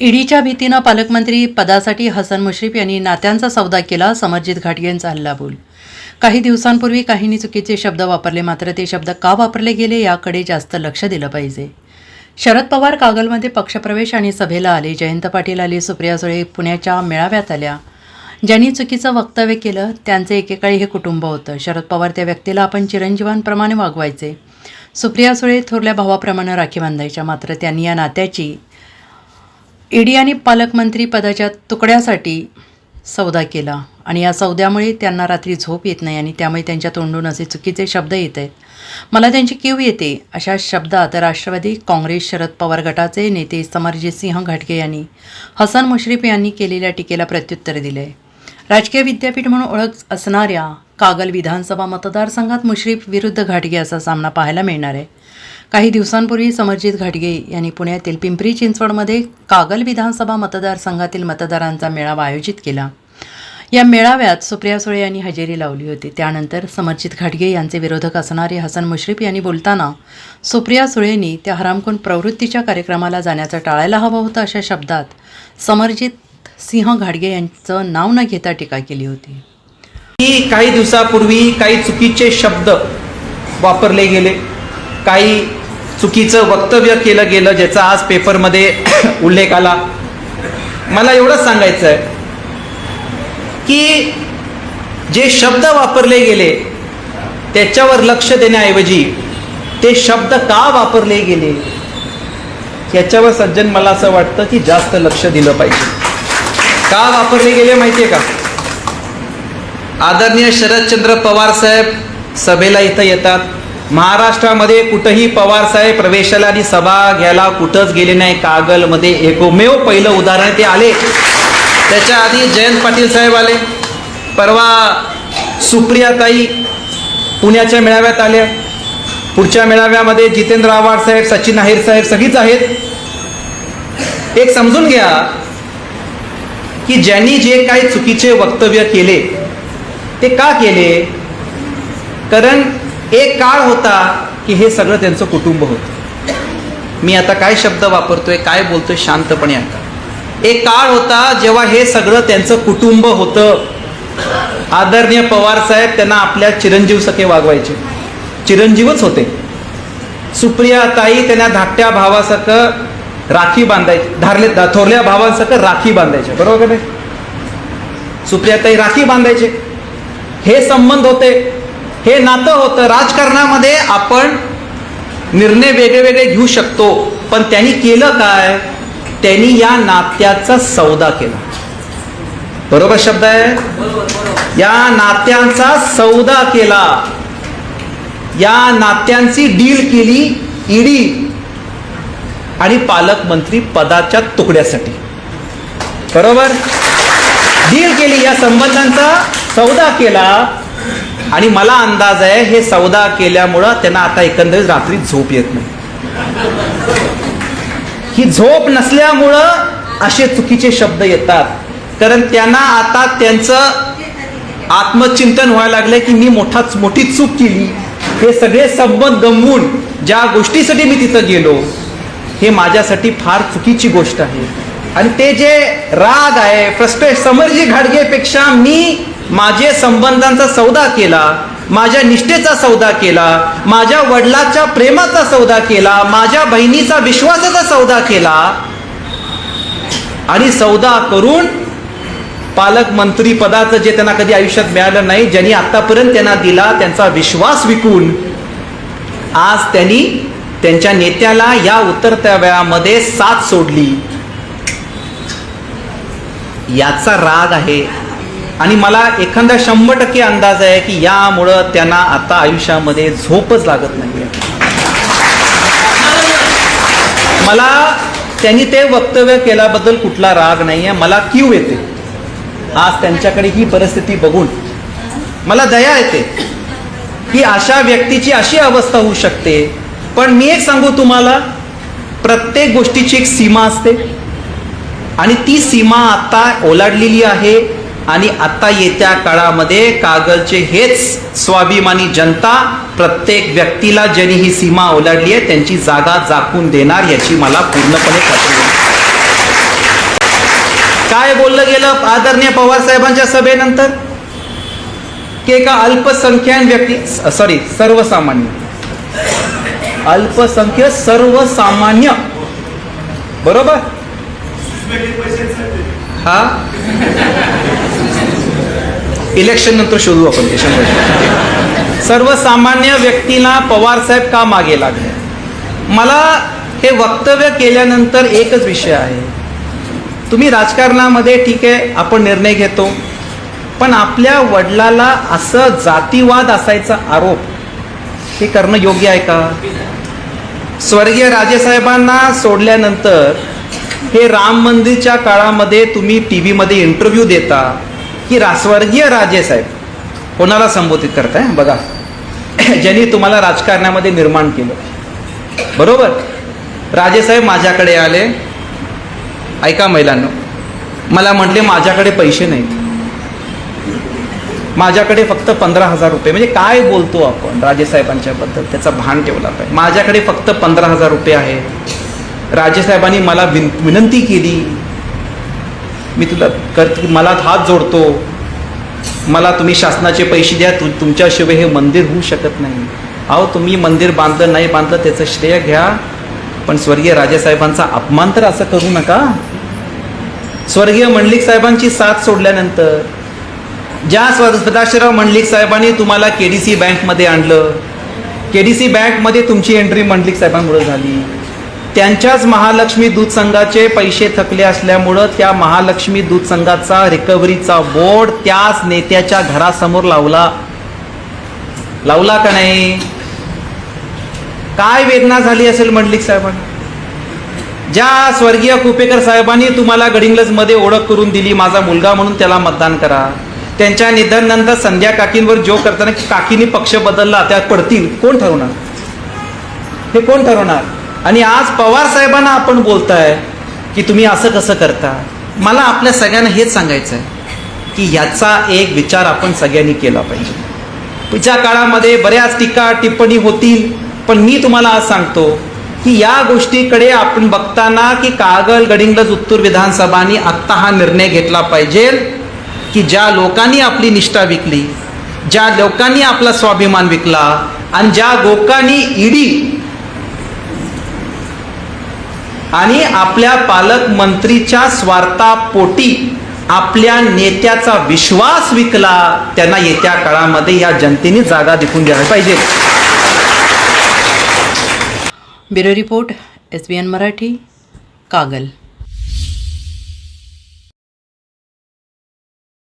ईडीच्या भीतीनं पालकमंत्री पदासाठी हसन मुश्रीफ यांनी नात्यांचा सौदा केला समरजित घाटगेंचा हल्लाबोल काही दिवसांपूर्वी काहींनी चुकीचे शब्द वापरले मात्र ते शब्द का वापरले गेले याकडे जास्त लक्ष दिलं पाहिजे. शरद पवार कागलमध्ये पक्षप्रवेश आणि सभेला आले. जयंत पाटील आले सुप्रिया सुळे पुण्याच्या मेळाव्यात आल्या. ज्यांनी चुकीचं वक्तव्य केलं त्यांचे एकेकाळी हे कुटुंब होतं. शरद पवार त्या व्यक्तीला आपण चिरंजीवांप्रमाणे वागवायचे. सुप्रिया सुळे थोरल्या भावाप्रमाणे राखी बांधायच्या मात्र त्यांनी या नात्याची ईडी पालकमंत्री पदाच्या तुकड्यासाठी सौदा केला. आणि या सौद्यामुळे त्यांना रात्री झोप येत नाही आणि त्यामुळे त्यांच्या तोंडून असे चुकीचे शब्द येत आहेत. मला त्यांची क्यू येते. अशा शब्दात राष्ट्रवादी काँग्रेस शरद पवार गटाचे नेते समरजित सिंह घाटगे यांनी हसन मुश्रीफ यांनी केलेल्या टीकेला प्रत्युत्तर दिले. राजकीय विद्यापीठ म्हणून ओळख असणाऱ्या कागल विधानसभा मतदारसंघात मुश्रीफ विरुद्ध घाटगे असा सामना पाहायला मिळणार आहे. काही दिवसांपूर्वी समरजित घाटगे यांनी पुण्यातील पिंपरी चिंचवडमध्ये कागल विधानसभा मतदारसंघातील मतदारांचा मेळावा आयोजित केला. या मेळाव्यात सुप्रिया सुळे यांनी हजेरी लावली होती. त्यानंतर समरजित घाटगे यांचे विरोधक असणारे हसन मुश्रीफ यांनी बोलताना सुप्रिया सुळेंनी त्या हरामखोर प्रवृत्तीच्या कार्यक्रमाला जाण्याचं टाळायला हवं होतं अशा शब्दात समरजित सिंह घाटगे यांचं नाव न घेता टीका केली होती. की काही दिवसापूर्वी काही चुकीचे शब्द वापरले गेले. काही चुकीचं वक्तव्य केलं गेलं ज्याचा आज पेपरमध्ये उल्लेख आला. मला एवढंच सांगायचं आहे की जे शब्द वापरले गेले त्याच्यावर लक्ष देण्याऐवजी ते शब्द का वापरले गेले याच्यावर सज्जन मला असं वाटतं की जास्त लक्ष दिलं पाहिजे. का वापरले गेले माहिती आहे का? आदरणीय शरदचंद्र पवार साहेब सभेला इथं येतात. महाराष्ट्रामध्ये कुठंही पवार साहेब प्रवेशाला आणि सभा घ्यायला कुठंच गेले नाही. कागलमध्ये एकमेव पहिलं उदाहरण ते आले. त्याच्या आधी जयंत पाटील साहेब आले. परवा सुप्रियाताई पुण्याच्या मेळाव्यात आल्या. पुढच्या मेळाव्यामध्ये जितेंद्र आव्हाड साहेब सचिन आहेर साहेब सगळीच आहेत. एक समजून घ्या की ज्यांनी जे काही चुकीचे वक्तव्य केले ते का केले? कारण एक काळ होता की हे सगळं त्यांचं कुटुंब होतं. मी आता काय शब्द वापरतोय काय बोलतोय शांतपणे आता. एक काळ होता जेव्हा हे सगळं त्यांचं कुटुंब होतं. आदरणीय पवार साहेब त्यांना आपल्या चिरंजीव सखे वागवायचे. चिरंजीवच होते. सुप्रिया ताई त्यांना धाकट्या भावासारखं राखी बांधायची धारले थोरल्या भावांसारखं राखी बांधायचे बरोबर का नाही? सुप्रियाताई राखी बांधायचे. हे संबंध होते. हे नातं होतं. राजकारणामध्ये आपण निर्णय वेगळे वेगळे घेऊ शकतो पण त्यांनी केलं काय? त्यांनी या नात्याचा सौदा केला. बरोबर शब्द आहे? या नात्यांचा सौदा केला. या नात्यांची डील केली ईडी आणि पालकमंत्री पदाच्या तुकड्यासाठी. बरोबर? डील केली. या संबंधांचा सौदा केला. आणि मला अंदाज आहे हे सौदा केल्यामुळं त्यांना आता एकंदरीत रात्री झोप येत नाही. ही झोप नसल्यामुळं असे चुकीचे शब्द येतात. कारण त्यांना आता त्यांचं आत्मचिंतन व्हायला लागलंय की मी मोठाच मोठी चूक केली. हे सगळे संबंध गमवून ज्या गोष्टीसाठी मी तिथं गेलो हे माझ्यासाठी फार चुकीची गोष्ट आहे. आणि ते जे राग आहे फ्रस्ट्रेट समरजी घाडगेपेक्षा मी माझे संबंधांचा सौदा केला माझ्या निष्ठेचा सौदा केला माझ्या वडिलाच्या प्रेमाचा सौदा केला माझ्या बहिणीचा विश्वासाचा सौदा केला. आणि सौदा करून पालकमंत्री पदाचं जे त्यांना कधी आयुष्यात मिळालं नाही ज्यांनी आतापर्यंत त्यांना दिला त्यांचा विश्वास विकून आज त्यांनी त्यांच्या नेत्याला या उतरत्या वेळामध्ये साथ सोडली. याचा राग आहे. आणि मला एखादा शंभर टक्के अंदाज आहे की यामुळं त्यांना आता आयुष्यामध्ये झोपच लागत नाही मला त्यांनी ते वक्तव्य केल्याबद्दल कुठला राग नाही आहे मला क्यू येते. आज त्यांच्याकडे ही परिस्थिती बघून मला दया येते की अशा व्यक्तीची अशी अवस्था होऊ शकते. पण मी एक सांगू तुम्हाला प्रत्येक गोष्टीची एक सीमा असते. आणि ती सीमा आता ओलाडलेली आहे आणि आता येत्या काळामध्ये कागलचे हेच स्वाभिमानी जनता प्रत्येक व्यक्तीला ज्यांनी ही सीमा ओलांडली आहे त्यांची जागा जाकून देणार याची मला पूर्णपणे खात्री आहे. काय बोललं गेलं आदरणीय पवार साहेबांच्या सभेनंतर? की एका अल्पसंख्याक व्यक्ती सॉरी सर्वसामान्य. अल्पसंख्य सर्वसामान्य. बरोबर? हा? इलेक्शन नंतर शोधू आपण ते शंभर सर्वसामान्य व्यक्तीला पवार साहेब का मागे लागले? मला हे वक्तव्य केल्यानंतर एकच विषय आहे. तुम्ही राजकारणामध्ये ठीक आहे आपण निर्णय घेतो. पण आपल्या वडिलाला असं जातीवाद असायचा आरोप हे करणं योग्य आहे का? स्वर्गीय राजेसाहेबांना सोडल्यानंतर हे राम मंदिरच्या काळामध्ये तुम्ही टी व्हीमध्ये इंटरव्ह्यू देता. की रासवर्गीय राजे राजेसाहेब कोणाला संबोधित करताय? बघा. ज्यांनी तुम्हाला राजकारणामध्ये निर्माण केलं. बरोबर? राजेसाहेब माझ्याकडे आले. ऐका महिलांना मला म्हटले माझ्याकडे पैसे नाहीत. माझ्याकडे फक्त पंधरा हजार रुपये. म्हणजे काय बोलतो आपण राजेसाहेबांच्याबद्दल त्याचा भान ठेवला पाहिजे. माझ्याकडे फक्त पंधरा हजार रुपये आहे राजेसाहेबांनी मला विन विनंती केली. मी तुला कर मला हात जोडतो. मला तुम्ही शासनाचे पैसे द्या. तु तुमच्याशिवाय हे मंदिर होऊ शकत नाही. अहो तुम्ही मंदिर बांधलं नाही बांधलं त्याचं श्रेय घ्या. पण स्वर्गीय राजेसाहेबांचा अपमान तर असं करू नका. स्वर्गीय मंडलिक साहेबांची साथ सोडल्यानंतर ज्या स्व सदाशिवराव मंडलिक साहेबांनी तुम्हाला के डी सी बँकमध्ये आणलं के डी सी बँकमध्ये तुमची एंट्री मंडलिक साहेबांमुळे झाली. त्यांच्याच महालक्ष्मी दूध संघाचे पैसे थकले असल्यामुळं त्या महालक्ष्मी दूध संघाचा रिकव्हरीचा बोर्ड त्याच नेत्याच्या घरासमोर लावला. लावला का नाही? काय वेदना झाली असेल मंडलिक साहेबांना? ज्या स्वर्गीय कुपेकर साहेबांनी तुम्हाला गडिंग्लजमध्ये ओळख करून दिली माझा मुलगा म्हणून त्याला मतदान करा. त्यांच्या निधनानंतर संध्या काकींवर जो करताना की पक्ष बदलला त्यात पडतील. कोण ठरवणार? हे कोण ठरवणार? आणि आज पवार साहेबांना आपण बोलताय की तुम्ही असं कसं करता? मला आपल्या सगळ्यांना हेच सांगायचं आहे की याचा एक विचार आपण सगळ्यांनी केला पाहिजे. पुढच्या काळामध्ये बऱ्याच टीका टिप्पणी होतील पण मी तुम्हाला आज सांगतो की या गोष्टीकडे आपण बघताना की कागल गडिंगलज उत्तूर विधानसभानी आत्ता हा निर्णय घेतला पाहिजे की ज्या लोकांनी आपली निष्ठा विकली ज्या लोकांनी आपला स्वाभिमान विकला आणि ज्या लोकांनी ईडी आणि आपल्या पालकमंत्रीच्या स्वार्थापोटी आपल्या नेत्याचा विश्वास विकला त्यांना येत्या काळामध्ये या जनतेने जागा दिखून द्यायला पाहिजे. Bureau report S B N Marathi Kagal.